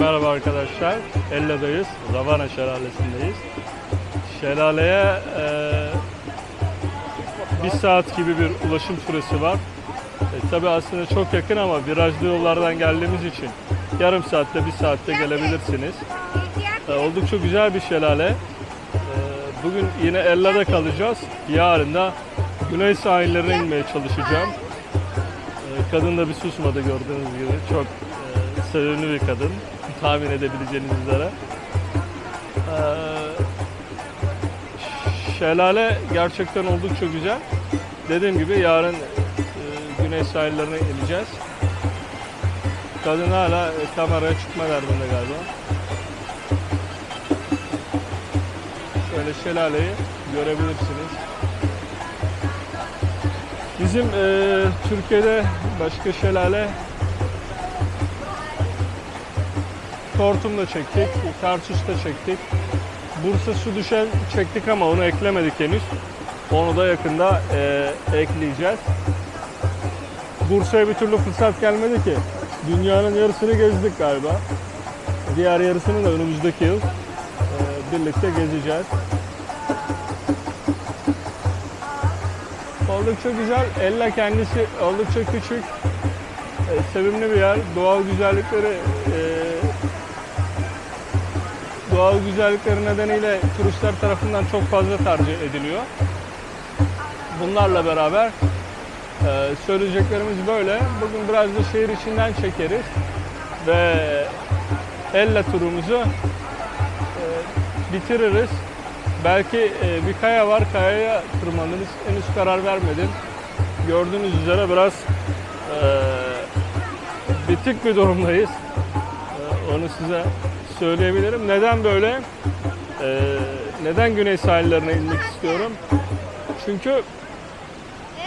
Merhaba arkadaşlar. Elle'dayız. Ravana Şelalesi'ndeyiz. Şelaleye eee bir saat gibi bir ulaşım süresi var. E, tabii aslında çok yakın ama virajlı yollardan geldiğimiz için yarım saatte bir saatte gelebilirsiniz. E, oldukça güzel bir şelale. E, bugün yine Ella'da kalacağız. Yarın da güney sahillerine inmeye çalışacağım. E, kadın da bir susmadı gördüğünüz gibi. Çok e, sevimli bir kadın. Tahmin edebileceğiniz üzere. E, şelale gerçekten oldukça güzel. Dediğim gibi yarın e, güney sahillerine ineceğiz. Kadın hala e, kameraya çıkma derdinde galiba. Şöyle şelaleyi görebilirsiniz. Bizim e, Türkiye'de başka şelale Tortum'da çektik, Tarsus'ta çektik. Bursa su düşen çektik ama onu eklemedik henüz. Onu da yakında e, ekleyeceğiz. Bursa'ya bir türlü fırsat gelmedi ki. Dünyanın yarısını gezdik galiba. Diğer yarısını da önümüzdeki yıl e, birlikte gezeceğiz. Oldukça güzel. Ella kendisi oldukça küçük. E, sevimli bir yer. Doğal güzellikleri e, doğal güzellikleri nedeniyle turistler tarafından çok fazla tercih ediliyor. Bunlarla beraber e, söyleyeceklerimiz böyle. Bugün biraz da şehir içinden çekeriz ve Elle turumuzu e, bitiririz. Belki e, bir kaya var, kayaya tırmanırız. Henüz karar vermedim. Gördüğünüz üzere biraz e, bitik bir durumdayız. E, onu size söyleyebilirim. Neden böyle? E, neden güney sahillerine inmek istiyorum? Çünkü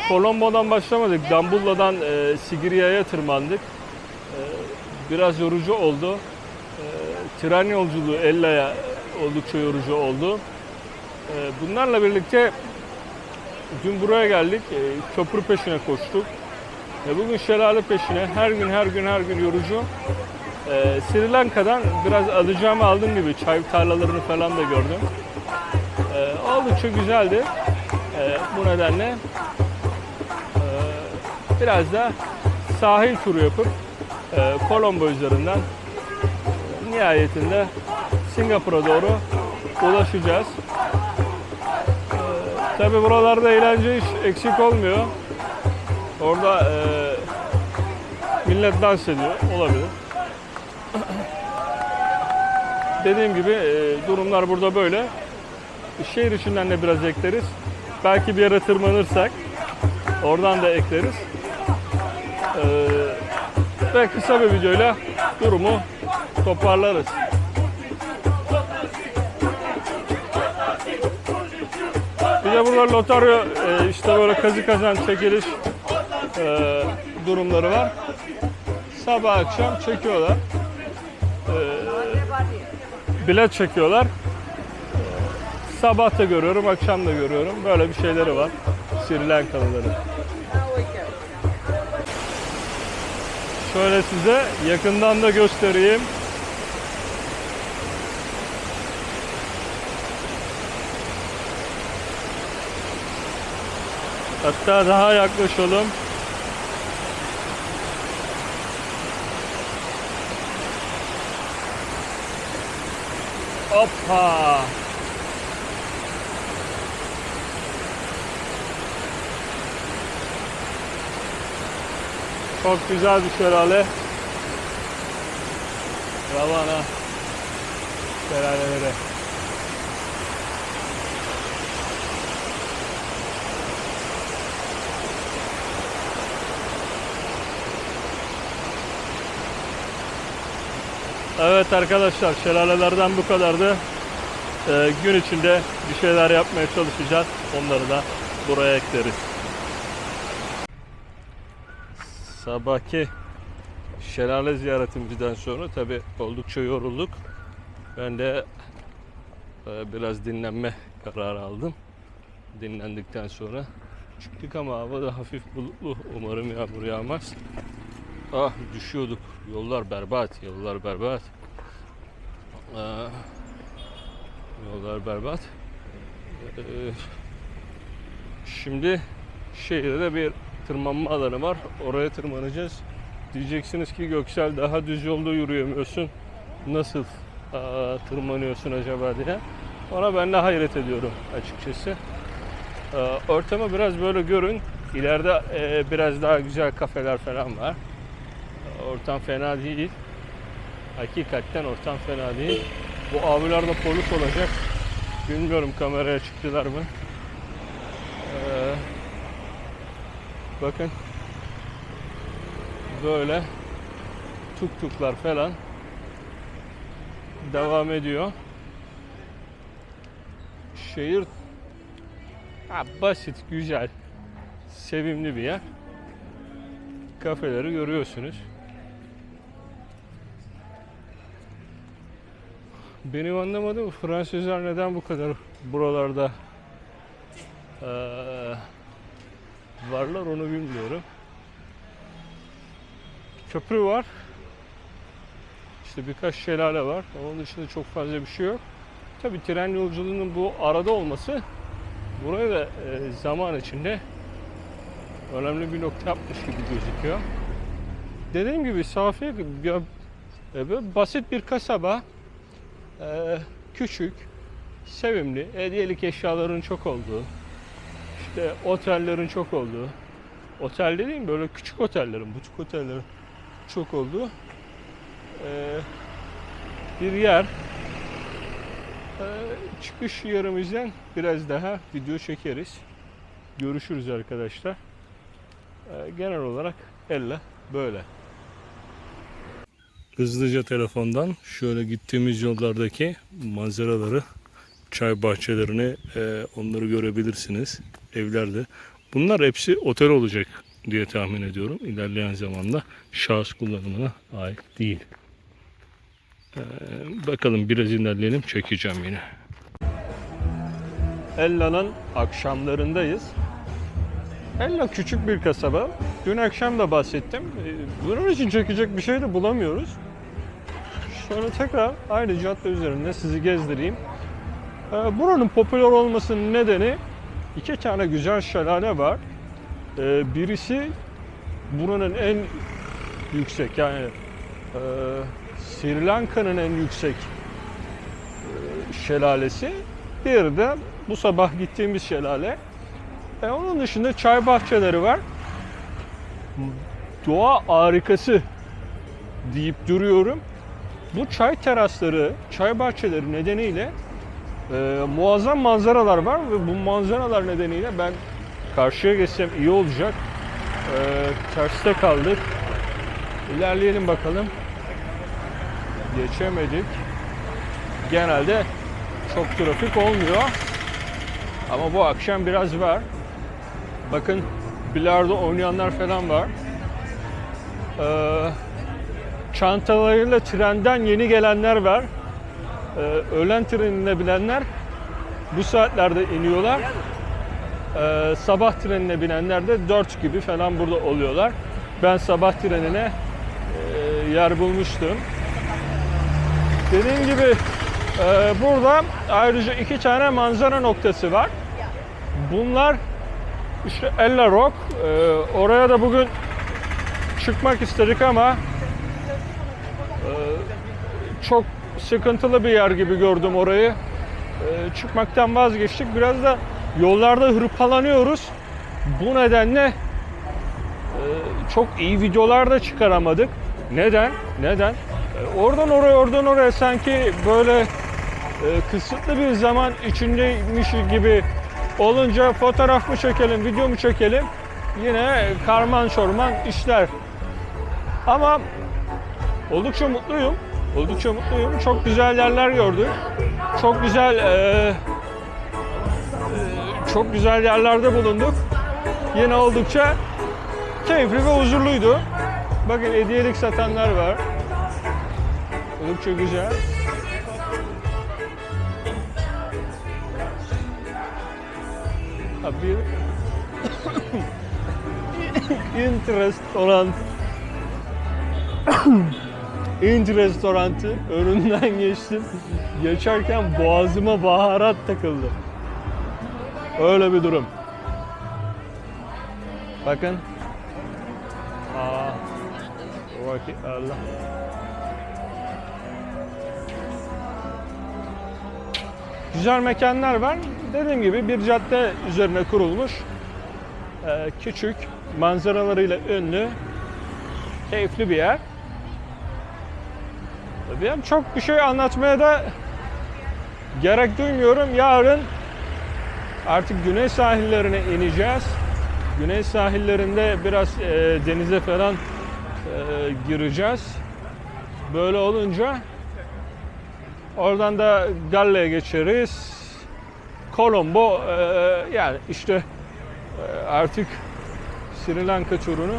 Colombo'dan başlamadık. Dambulla'dan e, Sigiria'ya tırmandık. E, biraz yorucu oldu. E, tren yolculuğu Ella'ya oldukça yorucu oldu. E, bunlarla birlikte dün buraya geldik. E, köprü peşine koştuk. E, bugün şelale peşine. Her gün her gün her gün yorucu. E, Sri Lanka'dan biraz alacağımı aldım gibi çay tarlalarını falan da gördüm. E, oldukça güzeldi. E, bu nedenle e, biraz da sahil turu yapıp e, Colombo üzerinden e, nihayetinde Singapur'a doğru ulaşacağız. E, Tabi buralarda eğlence hiç eksik olmuyor. Orada e, millet dans ediyor. Olabilir. Dediğim gibi e, durumlar burada böyle. Şehir içinden de biraz ekleriz. Belki bir yere tırmanırsak oradan da ekleriz. Ee, ve kısa bir videoyla durumu toparlarız. Bir de burada lotaryo e, işte böyle kazı kazan çekiliş e, durumları var. Sabah akşam çekiyorlar. E, bilet çekiyorlar. Sabah da görüyorum, akşam da görüyorum. Böyle bir şeyleri var. Sri Lankalıların. Şöyle size yakından da göstereyim. Hatta daha yaklaşalım. Hoppa! Çok güzel bir şelale. Ravana şelaleleri. Evet arkadaşlar şelalelerden bu kadardı. Ee, gün içinde bir şeyler yapmaya çalışacağız. Onları da buraya ekleriz. Sabahki şelale ziyaretimizden sonra tabi oldukça yorulduk. Ben de e, biraz dinlenme kararı aldım. Dinlendikten sonra çıktık ama hava da hafif bulutlu. Umarım yağmur yağmaz. Ah düşüyorduk. Yollar berbat, yollar berbat. Ee, yollar berbat. Ee, şimdi şehirde bir tırmanma alanı var. Oraya tırmanacağız. Diyeceksiniz ki Göksel daha düz yolda yürüyemiyorsun. Nasıl aa, tırmanıyorsun acaba diye. Ona ben de hayret ediyorum açıkçası. Ee, ortamı biraz böyle görün. İleride e, biraz daha güzel kafeler falan var. Ortam fena değil. Hakikaten ortam fena değil. Bu abiler de polis olacak. Bilmiyorum kameraya çıktılar mı. Ee, bakın. Böyle tuk tuklar falan devam ediyor. Şehir ha, basit, güzel, sevimli bir yer. Kafeleri görüyorsunuz. Benim anlamadığım Fransızlar neden bu kadar buralarda eee, varlar onu bilmiyorum. Köprü var. İşte birkaç şelale var. Onun dışında çok fazla bir şey yok. Tabi tren yolculuğunun bu arada olması buraya da e, zaman içinde önemli bir nokta yapmış gibi gözüküyor. Dediğim gibi Safiye ya, e, basit bir kasaba. E, küçük, sevimli, hediyelik eşyaların çok olduğu, işte otellerin çok olduğu, otel dediğim böyle küçük otellerin, buçuk otellerin çok olduğu e, bir yer. E, çıkış yerimizden biraz daha video çekeriz. Görüşürüz arkadaşlar. E, genel olarak elle böyle. Hızlıca telefondan şöyle gittiğimiz yollardaki manzaraları, çay bahçelerini e, onları görebilirsiniz. Evlerde. Bunlar hepsi otel olacak diye tahmin ediyorum. İlerleyen zamanda şahıs kullanımına ait değil. E, bakalım biraz ilerleyelim çekeceğim yine. Ella'nın akşamlarındayız. Ella küçük bir kasaba. Dün akşam da bahsettim. Ee, Bunun için çekecek bir şey de bulamıyoruz. Şöyle tekrar aynı cadde üzerinde sizi gezdireyim. Ee, Buranın popüler olmasının nedeni iki tane güzel şelale var. Ee, Birisi buranın en yüksek yani e, Sri Lanka'nın en yüksek e, şelalesi. Diğeri de bu sabah gittiğimiz şelale. E, onun dışında çay bahçeleri var. Doğa harikası deyip duruyorum. Bu çay terasları, çay bahçeleri nedeniyle e, muazzam manzaralar var ve bu manzaralar nedeniyle ben karşıya geçsem iyi olacak. E, terste kaldık. İlerleyelim bakalım. Geçemedik. Genelde çok trafik olmuyor. Ama bu akşam biraz var. Bakın bilardo oynayanlar falan var. Ee, çantalarıyla trenden yeni gelenler var. Ee, öğlen trenine bilenler bu saatlerde iniyorlar. Ee, sabah trenine binenler de 4 gibi falan burada oluyorlar. Ben sabah trenine e, yer bulmuştum. Dediğim gibi e, burada ayrıca iki tane manzara noktası var. Bunlar işte Ella Rock. Ee, oraya da bugün çıkmak istedik ama e, çok sıkıntılı bir yer gibi gördüm orayı. Ee, çıkmaktan vazgeçtik. Biraz da yollarda hırpalanıyoruz. Bu nedenle e, çok iyi videolar da çıkaramadık. Neden? Neden? Ee, oradan oraya, oradan oraya sanki böyle e, kısıtlı bir zaman içindeymiş gibi olunca fotoğraf mı çekelim, video mu çekelim yine karman çorman işler. Ama oldukça mutluyum. Oldukça mutluyum. Çok güzel yerler gördük. Çok güzel e, e, çok güzel yerlerde bulunduk. Yine oldukça keyifli ve huzurluydu. Bakın hediyelik satanlar var. Oldukça güzel. Bir interest olan Ind restorantı önünden geçtim. Geçerken boğazıma baharat takıldı. Öyle bir durum. Bakın. Aa. Vakit Allah. Güzel mekanlar var. Dediğim gibi bir cadde üzerine kurulmuş. Ee, küçük, manzaralarıyla ünlü, keyifli bir yer. Tabii çok bir şey anlatmaya da gerek duymuyorum. Yarın artık güney sahillerine ineceğiz. Güney sahillerinde biraz e, denize falan e, gireceğiz. Böyle olunca oradan da Galle'ye geçeriz. Colombo e, yani işte e, artık Sri Lanka turunu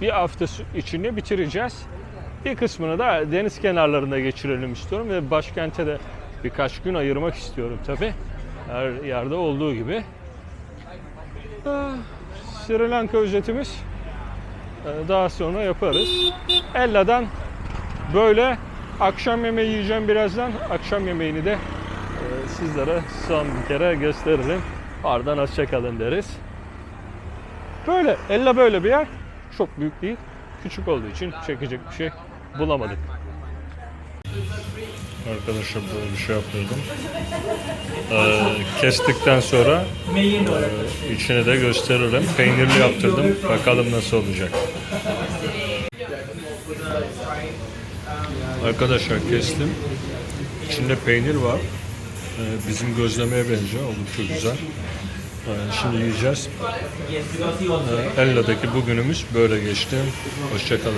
bir hafta içinde bitireceğiz. Bir kısmını da deniz kenarlarında geçirelim istiyorum ve başkente de birkaç gün ayırmak istiyorum tabi. Her yerde olduğu gibi. Ah, Sri Lanka özetimiz e, daha sonra yaparız. Ella'dan böyle akşam yemeği yiyeceğim birazdan. Akşam yemeğini de sizlere son bir kere gösteririm. Ardından hoşçakalın deriz. Böyle, Ella böyle bir yer. Çok büyük değil. Küçük olduğu için çekecek bir şey bulamadık. Arkadaşlar böyle bir şey yaptırdım. Ee, kestikten sonra e, içini de gösteririm. Peynirli yaptırdım. Bakalım nasıl olacak. Arkadaşlar kestim. İçinde peynir var. Ee, bizim gözlemeye benziyor. Oldukça güzel. Ee, şimdi yiyeceğiz. Ee, Ella'daki bugünümüz böyle geçti. Hoşçakalın.